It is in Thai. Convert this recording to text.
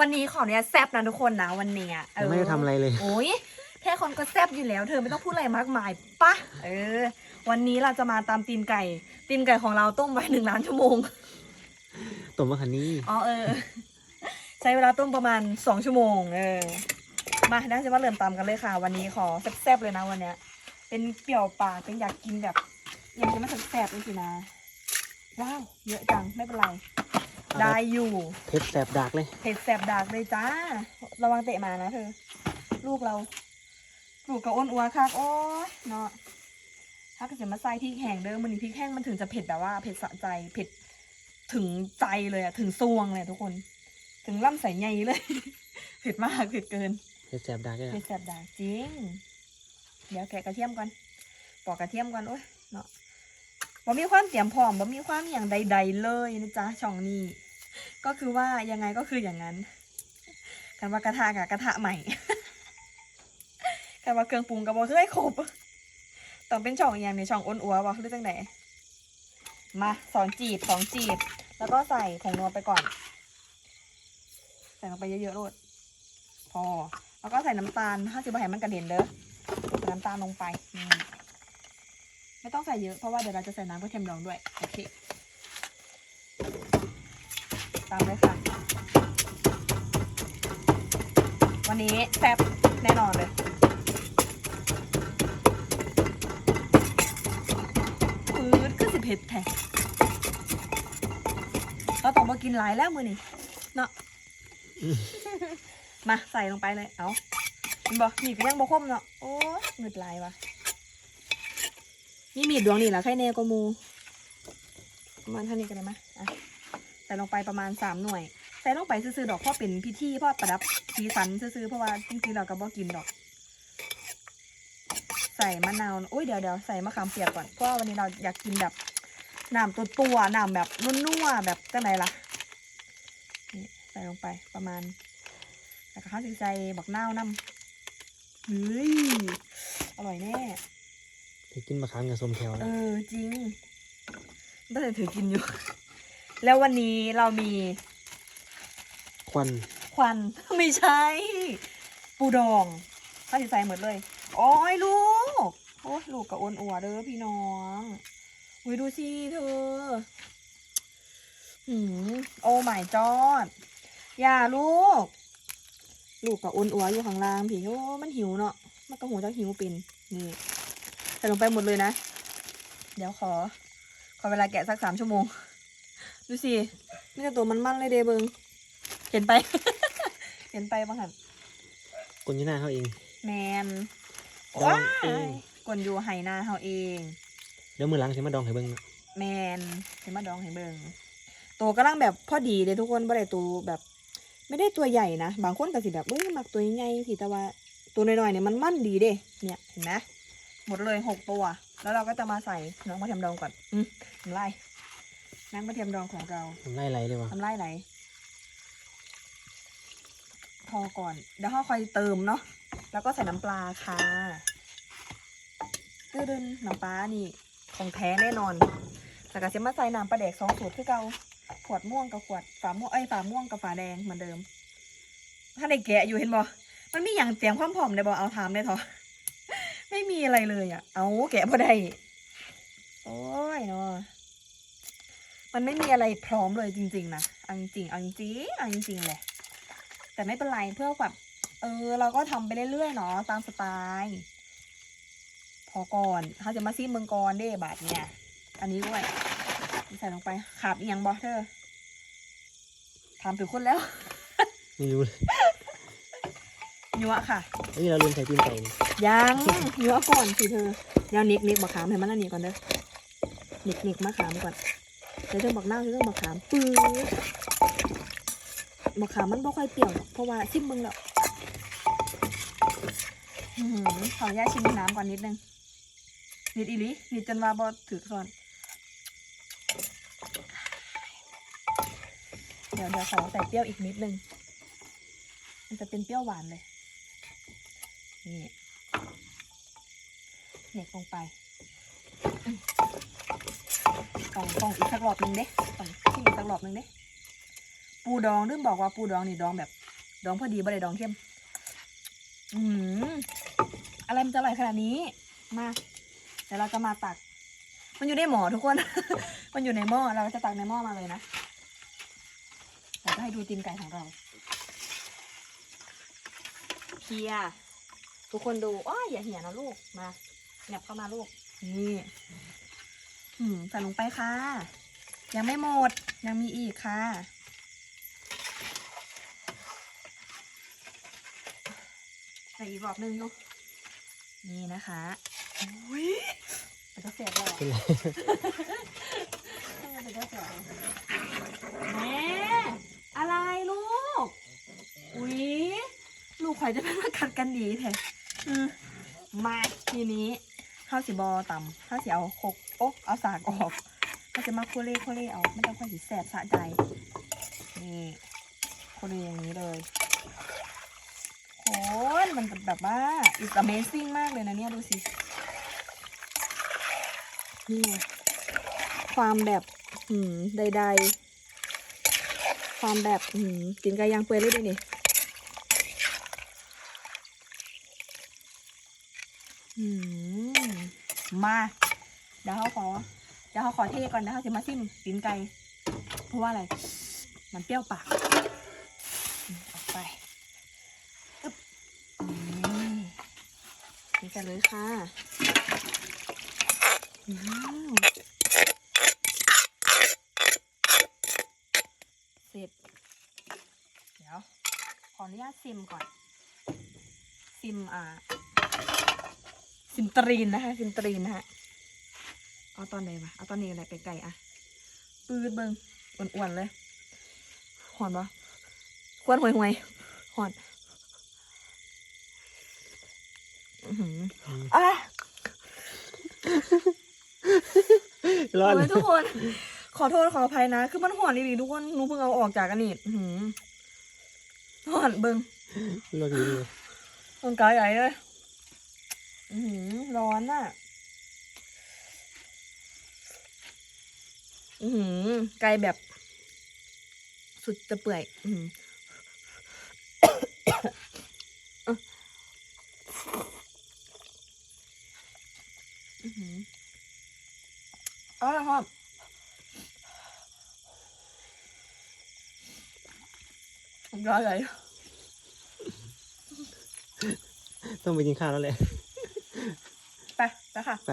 วันนี้ขอเนี่ยแซบนะทุกคนนะวันเนี้ยเอยังอไม่ได้ทำอะไรเลย โอ้ยแค่คนก็แซบอยู่แล้ว เธอไม่ต้องพูดอะไรมากมายปะเออ วันนี้เราจะมาตามตีนไก่ตีนไก่ของเราต้มไว้หนึ่งล้านชั่วโมง ต้มมะขันนี่อ๋อเออ ใช้เวลาต้มประมาณสองชั่วโมง เออ มาน่าจะมาเริ่มตามกันเลยค่ะ วันนี้ขอแซ่บๆเลยนะวันเนี้ย เป็นเปรี้ยวปากเป็นอยากกินแบบอยากจะมาแซ่บๆเลยสินะว้าวเยอะจังไม่เป็นไร ได้อยู่เพชรแสบดากเลย เผ็ดแสบดากเลยจ้า ระวังเตะหมานะเธอ ลูกเรา ลูกกับอ้นอัวค่ะโอ้ยเนาะถ้าเกิดมาใส่พริกแห้งเด้อมันนี่พริกแห้งมันถึงจะเผ็ดแบบว่าเผ็ดสะใจ เผ็ดถึงใจเลยอะถึงซวงเลยอะทุกคน ถึงล่ำใส่ไงเลย เผ็ดมากเผ็ดเกินเพชรแสบดากเลยเผ็ดแสบดากจริง เดี๋ยวแกะกระเทียมก่อน ปอกกระเทียมก่อนโอ้ยเนาะบ่มีความเตรียมพร้อมบ่มีความอย่างใด ๆ เลยนะจ๊ะช่องนี้ ก็คือว่ายังไงก็คืออย่างนั้นกันว่ากระทะกับกระทะใหม่กันว่าเครื่องปรุงกับบ่เคยครบต้องเป็นช่องอย่างในช่องอ้นอัววะหรือจังไหนมาสองจีบสองจีบ แล้วก็ใส่ผงนัวไปก่อน ใส่ลงไปเยอะๆโลดพอ แล้วก็ใส่น้ำตาลถ้าสิบะแหมันกระเด็นเด้อใส่น้ำตาลลงไป ไม่ต้องใส่เยอะเพราะว่าเดี๋ยวเราจะใส่น้ำกระเทียมดองด้วย โอเค ตามเลยค่ะ วันนี้แซ่บแน่นอนเลยปืดก็สิเผ็ดแท้เราต้องมากินหลายแล้วมือนี่เนาะมาใส่ลงไปเลย เอาเห็นบ่มีดก็ยังบ่คมเนาะ โอ้ยมืดหลายวะนี่มีดดวงนี่แหละใครแน่ก็มูประมาณเท่านี้กันเลยไหมอะใส่ลงไปประมาณสามหน่วย ใส่ลงไปซื่อๆดอกเพราะเป็นพิธีเพราะประดับสีสันซื่อๆเพราะว่าจริงๆเราก็บ่กินดอก ใส่มะนาวอุ้ยเดี๋ยวเดี๋ยวใส่มะขามเปียกก่อนเพราะว่าวันนี้เราอยากกินแบบน้ำตัวตัวๆน้ำแบบนุ่วๆแบบจังไหนล่ะนี่ใส่ลงไปประมาณแล้วก็ข้าวใส่บักนาวน้ำเฮ้ยอร่อยแน่ถือกินมะขามกับส้มแถวเอแล้วอจริงตั้งแต่ถือกินอยู่ แล้ววันนี้เรามี ควันควัน ไม่ใช่ ปูดองข้าวใส่หมดเลย โอ้ยลูก โอ้ยลูกกับอ้วนอัวเด้อพี่น้องอุ้ยดูสิเธอ หืมโอ้ my god อย่าลูก ลูกกับอ้วนอัวอยู่ข้างล่างพี่โอ้มันหิวเนาะ มันก็หูจะหิวเป็นนี่ใส่ลงไปหมดเลยนะ เดี๋ยวขอ ขอเวลาแกะสักสามชั่วโมง ดูสินี่แต่ตัวมันมันเลยเดเบิงเห็นไป เห็นไปบ้างหันกลนยี่หน้าเขาเอง แมนดองเองกลอยู่ไห้หน้าเขาเอง เดี๋ยวมือหล้างใช้มาดองให้เบิ้งนะแมนเห็นมาดองให้เบิงตัวกำลังแบบพอดีเลยทุกคนไม่ได้ตัวแบบ ไม่ได้ตัวใหญ่นะ บางคนก็สิแบบเอ้ยมักตัวใหญ่สิแต่ว่าตัวน้อยๆเนี่ยมันมั่นดีเด้ เนี่ยเห็นไหมหมดเลยหกตัว แล้วเราก็จะมาใส่น้องกระเทียมดองก่อน อืมทำไร น้ำกระเทียมดองของเรามันไล่ไรเลยวะทำไรไหลพอก่อนเดี๋ยวเขาคอยเติมเนาะแล้วก็ใส่น้ำปลาค่ะตื้อดึนน้ำปลานี่ของแท้แน่นอนแต่กระเทียมมาใส่น้ำปลาแดกสองสูตรคือเก่าขวดม่วงกับขวดฝาม่วงเอ้ยฝาม่วงกับฝาแดงเหมือนเดิม ถ้าในแกะอยู่เห็นบ่มันมีอย่างเตรียมความพร้อมได้บ่เอาถามได้เถอะไม่มีอะไรเลยอะ เอาแกะพอได้ โอ้ยเนาะ มันไม่มีอะไรพร้อมเลยจริง ๆ นะเอาจริงๆเอาจริงๆเอาจริงๆแหละแต่ไม่เป็นไรเพื่อแบบเออ เราก็ทำไปเรื่อยๆเนาะตามสไตล์พอก่อนเขาจะมาซีเมืองกรเด้บาทเนี่ย อันนี้ด้วยใส่ลงไปขาบอีกอย่างบอเธอถามถึงคนแล้วไม่รู้เลยยัวค่ะเฮ้ยเราลืมใส่ตีนไก่นี่ยังยัวก่อนสิเธอเดี๋ยวนิกนิกบักขามให้มันอันนี้ก่อนเด้อนิกนิกมะขามก่อน เดี๋ยวเธอบักหน้าเธอบักขามปื้อบักขามมันบ่ค่อยเปรี้ยวหรอกเพราะว่าชิมมึงแล้วอื้อหือขออนุญาตชิมน้ำก่อนนิดนึงนิดอีหลินิดจนว่าบ่ถือก่อนเดี๋ยวเดี๋ยวขอใส่เปรี้ยวอีกนิดนึง มันจะเป็นเปรี้ยวหวานเลย นี่ เหน็กลงไป ต้องต้องอีกสักรอบหนึ่งเด้ต้องที่อีกสักรอบหนึ่งเด้ปูดองลืมบอกว่าปูดองนี่ดองแบบ ดองพอดีบ่ได้ดองเข้มอืมอะไรมันจะอร่อยขนาดนี้ มาเดี๋ยวเราจะมาตัก มันอยู่ในหม้อทุกคน มันอยู่ในหม้อเราจะตักในหม้อมาเลยนะเราจะให้ดูตีนไก่ของเราเฮียทุกคนดูอ้อยอย่าเหี่ยนะลูกมาเงียบเข้ามาลูกนี่ ใส่ลงไปค่ะ ยังไม่หมด ยังมีอีกค่ะ ใส่อีกรอบนึงลูกนี่นะคะอุ้ยแต่ก็เสียบแล้วเป็นไรแต่ก็เสียบแม่อะไรลูก อุ้ยลูกข่อยจะเป็นมากัดกันดีแท้อืมมาทีนี้ ข้าวสีบอต่ำข้าวสีเอาคกโอ๊เอาสากออกข้าจะมาโคเล่โคเล่เอาไม่ต้องค่อยสีแสบสะใจนี่โคเล่อย่างนี้เลยโคนมันแบบว่า it's amazing มากเลยนะเนี่ยดูสินี่ความแบบหืมใดๆ ความแบบหืมกินไก่ย่างเปื่อยเลยดินี่หืม มาเดี๋ยวเขาขอเดี๋ยวเขาขอเทก่อนนะเขาจะมาซิมกินไก่เพราะว่าอะไร มันเปรี้ยวปากอออกไปนี่กันเลยค่ะเสร็จ เดี๋ยว ขออนุญาตซิมก่อน ซิมอ่า ซิมตรีนนะคะซิมตรีนนะฮะเอาตอนไหนวะเอาตอนนี้อะไรไกลๆอะปืดเบิงอ้วนๆเลยหอนปะควนห่วยๆหอนอื้อหืออืมอะร้อนโอ้ยทุกคน ขอโทษขออภัยนะ คือมันห่อนดีๆทุกคนหนูเพิ่งเอาออกจากอันนี้อื้อหือห่อนเบิงร้อนอยู่เลยมันกายใหญ่เลยอือหือ ร้อนอะ อือหือไกลแบบ สุดจะเปื่อย อือหืออื้อหืออ๋อครับร้อนเลย ต้องไปกินข้าวแล้วแหละ ไปแล้วค่ะ ไป